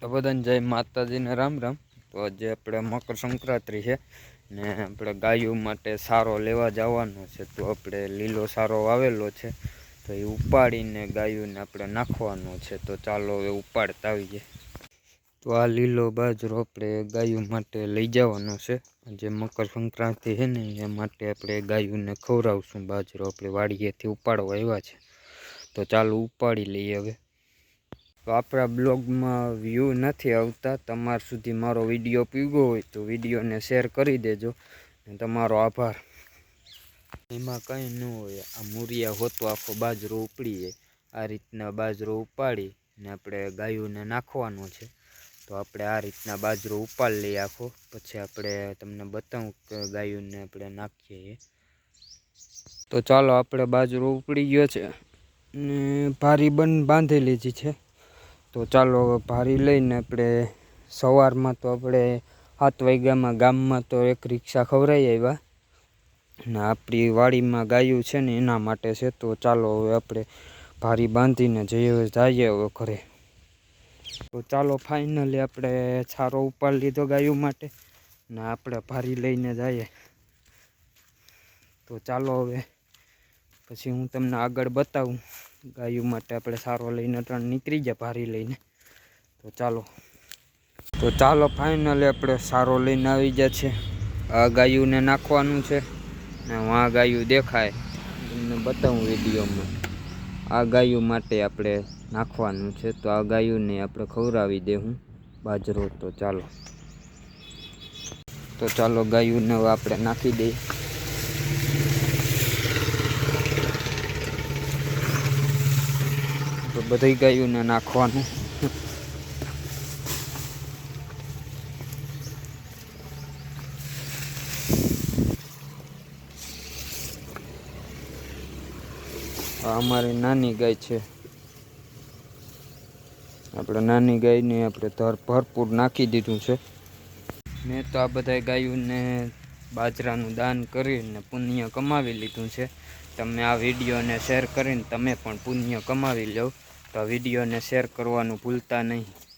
તો બધાને જય માતાજીને રામ રામ. તો આજે આપણે મકર સંક્રાંતિ છે ને આપણે ગાયો માટે સારો લેવા જવાનો છે. તો આપણે લીલો સારો વાવેલો છે. તો એ ઉપાડીને ગાયોને આપણે નાખવાનો છે. તો ચાલો હવે ઉપાડતા આવીએ. તો આ લીલો બાજરો આપણે ગાયો માટે લઈ જવાનો છે. જે મકર સંક્રાંતિ છે ને, એ માટે આપણે ગાયોને ખવડાવશું. બાજરો આપણે વાડીએથી ઉપાડવા આવ્યા છે. તો ચાલો ઉપાડી લઈએ હવે. તો આપણા બ્લોગમાં વ્યૂ નથી આવતા, તમાર સુધી મારો વીડિયો પીગો હોય તો વિડીયોને શેર કરી દેજો ને તમારો આભાર. એમાં કંઈ ન હોય, આ મૂરિયા હોતો આખો બાજરો ઉપડીએ, આ રીતના બાજરો ઉપાડી ને આપણે ગાયોને નાખવાનો છે. તો આપણે આ રીતના બાજરો ઉપાડી લઈએ આખો, પછી આપણે તમને બતાવું કે ગાયોને આપણે નાખીએ તો ચાલો, આપણે બાજરો ઉપડી ગયો છે ને ભારી બંધ બાંધી લીધી છે. તો ચાલો ભારી લઈને આપણે સવારમાં તો આપણે સાત વાગ્યામાં ગામમાં તો એક રિક્ષા ખવડાવી આવ્યા. ને આપણી વાડીમાં ગાયું છે ને એના માટે છે, તો ચાલો હવે આપણે ભારી બાંધીને જઈએ જઈએ હવે ઘરે. તો ચાલો ફાઇનલી આપણે છારો ઉપાડ લીધો ગાયું માટે. ને આપણે ભારી લઈને જઈએ. તો ચાલો હવે પછી હું તમને આગળ બતાવું. ગાયું માટે આપણે સારો લઈને ત્રણ નીકળી ગયા ભારી લઈને. તો ચાલો. તો ચાલો ફાઇનલી આપણે સારો લઈને આવી ગયા છે. આ ગાયુંને નાખવાનું છે. ને આ ગાયું દેખાય. તમને બતાવું વિડીયોમાં. આ ગાયું માટે આપણે નાખવાનું છે. તો આ ગાયુંને આપણે ખવડાવી દેવું બાજરો. તો ચાલો. તો ચાલો ગાયુંને આપણે નાખી દઈએ. બધી ગાયોને નાખવાનું. અમારી નાની ગાય છે. આપણે નાની ગાયને આપણે ધર ભરપૂર નાખી દીધું છે. મેં તો આ બધા ગાયોને બાજરાનું દાન કરીને પુણ્ય કમાવી લીધું છે. તમે આ વિડીયોને શેર કરીને તમે પણ પુણ્ય કમાવી લો તો વિડીયોને શેર કરવાનું ભૂલતા નહીં.